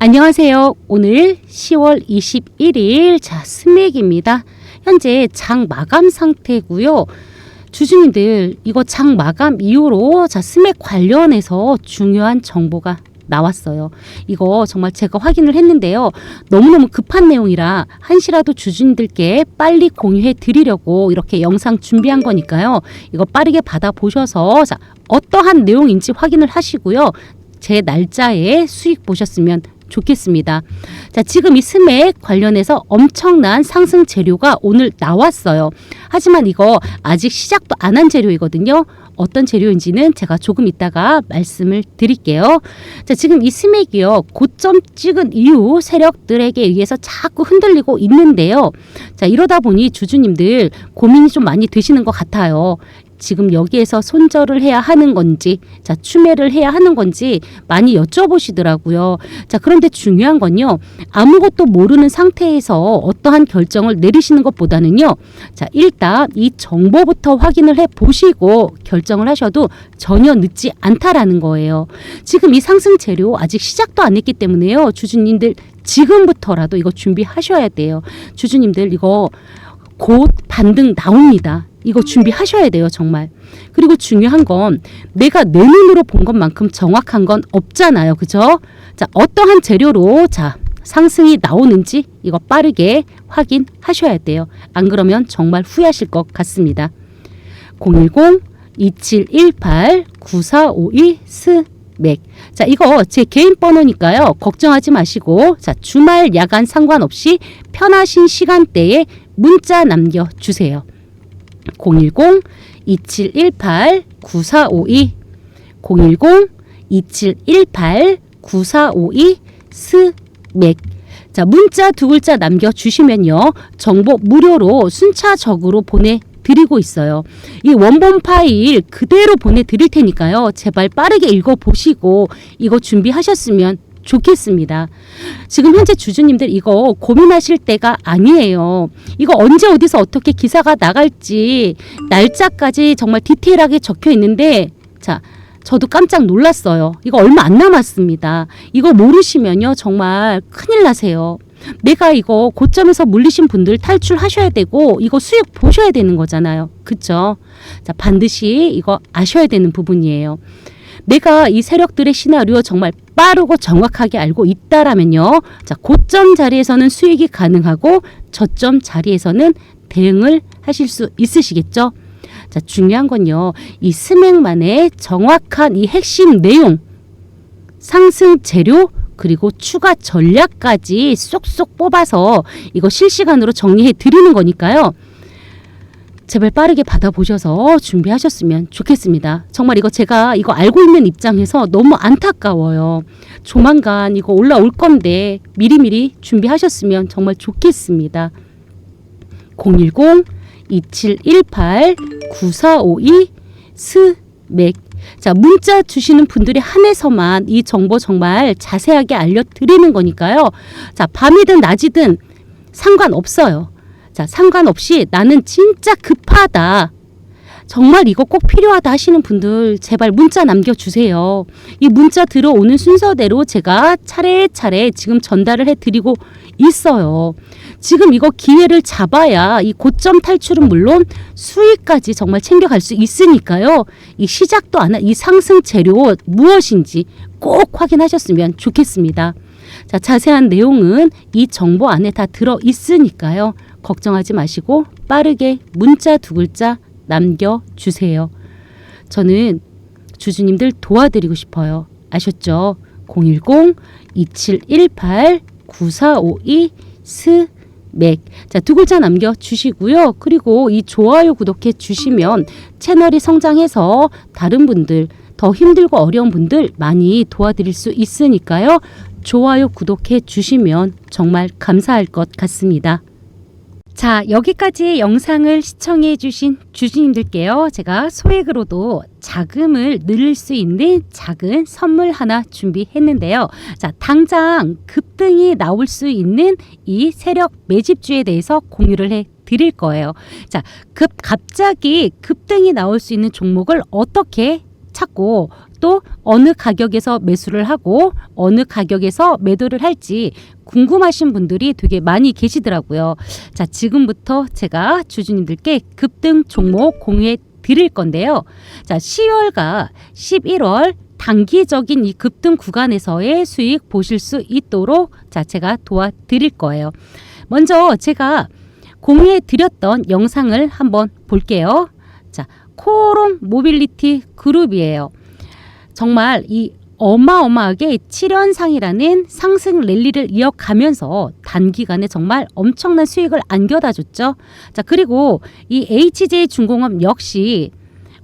안녕하세요. 오늘 10월 21일 자 스맥입니다. 현재 장 마감 상태고요. 주주님들 이거 장 마감 이후로 자 스맥 관련해서 중요한 정보가 나왔어요. 이거 정말 제가 확인을 했는데요. 너무너무 급한 내용이라 한시라도 주주님들께 빨리 공유해 드리려고 이렇게 영상 준비한 거니까요. 이거 빠르게 받아 보셔서 자 어떠한 내용인지 확인을 하시고요. 제 날짜에 수익 보셨으면 좋겠습니다. 자, 지금 이 스맥 관련해서 엄청난 상승 재료가 오늘 나왔어요. 하지만 이거 아직 시작도 안 한 재료이거든요. 어떤 재료인지는 제가 조금 이따가 말씀을 드릴게요. 자, 지금 이 스맥이요. 고점 찍은 이후 세력들에게 의해서 자꾸 흔들리고 있는데요. 자, 이러다 보니 주주님들 고민이 좀 많이 되시는 것 같아요. 지금 여기에서 손절을 해야 하는 건지, 자, 추매를 해야 하는 건지 많이 여쭤보시더라고요. 자, 그런데 중요한 건요. 아무것도 모르는 상태에서 어떠한 결정을 내리시는 것보다는요. 자, 일단 이 정보부터 확인을 해 보시고 결정을 하셔도 전혀 늦지 않다라는 거예요. 지금 이 상승 재료 아직 시작도 안 했기 때문에요. 주주님들 지금부터라도 이거 준비하셔야 돼요. 주주님들 이거 곧 반등 나옵니다. 이거 준비하셔야 돼요, 정말. 그리고 중요한 건 내가 내 눈으로 본 것만큼 정확한 건 없잖아요. 그죠? 자, 어떠한 재료로 자, 상승이 나오는지 이거 빠르게 확인하셔야 돼요. 안 그러면 정말 후회하실 것 같습니다. 010 2718 9452 스맥. 자, 이거 제 개인 번호니까요. 걱정하지 마시고 자, 주말 야간 상관없이 편하신 시간대에 문자 남겨 주세요. 010-2718-9452 010-2718-9452 스맥 자 문자 두 글자 남겨주시면요 정보 무료로 순차적으로 보내 드리고 있어요 이 원본 파일 그대로 보내드릴 테니까요 제발 빠르게 읽어보시고 이거 준비하셨으면 좋겠습니다. 지금 현재 주주님들 이거 고민하실 때가 아니에요. 이거 언제 어디서 어떻게 기사가 나갈지 날짜까지 정말 디테일하게 적혀 있는데 자 저도 깜짝 놀랐어요. 이거 얼마 안 남았습니다. 이거 모르시면요 정말 큰일 나세요. 내가 이거 고점에서 물리신 분들 탈출하셔야 되고 이거 수익 보셔야 되는 거잖아요. 그쵸? 자 반드시 이거 아셔야 되는 부분이에요. 내가 이 세력들의 시나리오 정말 빠르고 정확하게 알고 있다라면요. 자, 고점 자리에서는 수익이 가능하고 저점 자리에서는 대응을 하실 수 있으시겠죠? 자, 중요한 건요. 이 스맥만의 정확한 이 핵심 내용, 상승 재료, 그리고 추가 전략까지 쏙쏙 뽑아서 이거 실시간으로 정리해 드리는 거니까요. 제발 빠르게 받아보셔서 준비하셨으면 좋겠습니다. 정말 이거 제가 이거 알고 있는 입장에서 너무 안타까워요. 조만간 이거 올라올 건데 미리미리 준비하셨으면 정말 좋겠습니다. 010-2718-9452 스맥 자, 문자 주시는 분들이 한해서만 이 정보 정말 자세하게 알려드리는 거니까요. 자, 밤이든 낮이든 상관없어요. 자, 상관없이 나는 진짜 급하다. 정말 이거 꼭 필요하다 하시는 분들 제발 문자 남겨주세요. 이 문자 들어오는 순서대로 제가 차례차례 지금 전달을 해드리고 있어요. 지금 이거 기회를 잡아야 이 고점 탈출은 물론 수익까지 정말 챙겨갈 수 있으니까요. 이 시작도 안 한 이 상승 재료 무엇인지 꼭 확인하셨으면 좋겠습니다. 자, 자세한 내용은 이 정보 안에 다 들어 있으니까요. 걱정하지 마시고 빠르게 문자 두 글자 남겨주세요. 저는 주주님들 도와드리고 싶어요. 아셨죠? 010-2718-9452 스맥. 자, 두 글자 남겨주시고요. 그리고 이 좋아요 구독해 주시면 채널이 성장해서 다른 분들, 더 힘들고 어려운 분들 많이 도와드릴 수 있으니까요. 좋아요 구독해 주시면 정말 감사할 것 같습니다. 자, 여기까지 영상을 시청해 주신 주주님들께요. 제가 소액으로도 자금을 늘릴 수 있는 작은 선물 하나 준비했는데요. 자, 당장 급등이 나올 수 있는 이 세력 매집주에 대해서 공유를 해 드릴 거예요. 자, 급 갑자기 급등이 나올 수 있는 종목을 어떻게 찾고 또 어느 가격에서 매수를 하고 어느 가격에서 매도를 할지 궁금하신 분들이 되게 많이 계시더라고요. 자, 지금부터 제가 주주님들께 급등 종목 공유해 드릴 건데요. 자, 10월과 11월 단기적인 이 급등 구간에서의 수익 보실 수 있도록 자, 제가 도와드릴 거예요. 먼저 제가 공유해 드렸던 영상을 한번 볼게요. 자, 코오롱 모빌리티 그룹이에요. 정말 이 어마어마하게 7연상이라는 상승 랠리를 이어가면서 단기간에 정말 엄청난 수익을 안겨다 줬죠. 자, 그리고 이 HJ 중공업 역시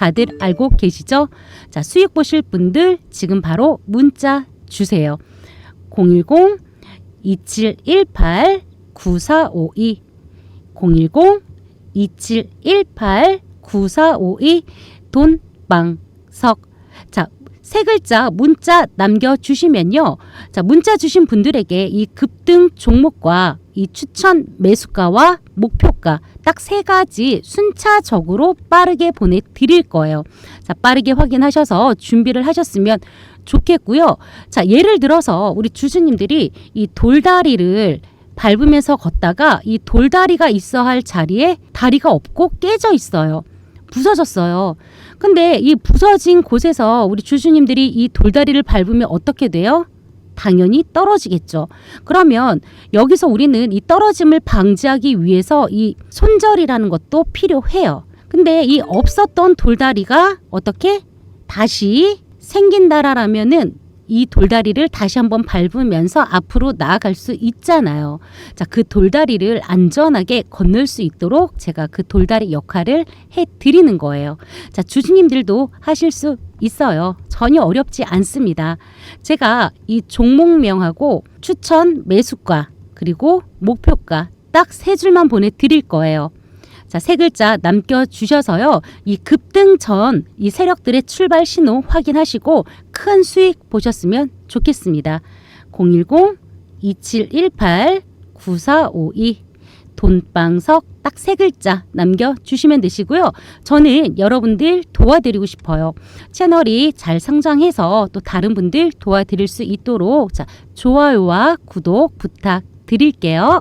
다들 알고 계시죠? 자, 수익 보실 분들 지금 바로 문자 주세요. 010 2718 9452 010 2718 9452 돈방석 자, 세 글자 문자 남겨주시면요. 자, 문자 주신 분들에게 이 급등 종목과 이 추천 매수가와 목표가 딱 세 가지 순차적으로 빠르게 보내드릴 거예요. 자, 빠르게 확인하셔서 준비를 하셨으면 좋겠고요. 자, 예를 들어서 우리 주주님들이 이 돌다리를 밟으면서 걷다가 이 돌다리가 있어 할 자리에 다리가 없고 깨져 있어요. 부서졌어요. 근데 이 부서진 곳에서 우리 주주님들이 이 돌다리를 밟으면 어떻게 돼요? 당연히 떨어지겠죠. 그러면 여기서 우리는 이 떨어짐을 방지하기 위해서 이 손절이라는 것도 필요해요. 근데 이 없었던 돌다리가 어떻게 다시 생긴다라면은 이 돌다리를 다시 한번 밟으면서 앞으로 나아갈 수 있잖아요. 자, 그 돌다리를 안전하게 건널 수 있도록 제가 그 돌다리 역할을 해 드리는 거예요. 자, 주주님들도 하실 수 있어요. 전혀 어렵지 않습니다. 제가 이 종목명하고 추천 매수가 그리고 목표가 딱 세 줄만 보내 드릴 거예요. 자, 세 글자 남겨주셔서요. 이 급등 전 이 세력들의 출발 신호 확인하시고 큰 수익 보셨으면 좋겠습니다. 010-2718-9452 돈방석 딱 세 글자 남겨주시면 되시고요. 저는 여러분들 도와드리고 싶어요. 채널이 잘 성장해서 또 다른 분들 도와드릴 수 있도록 자, 좋아요와 구독 부탁드릴게요.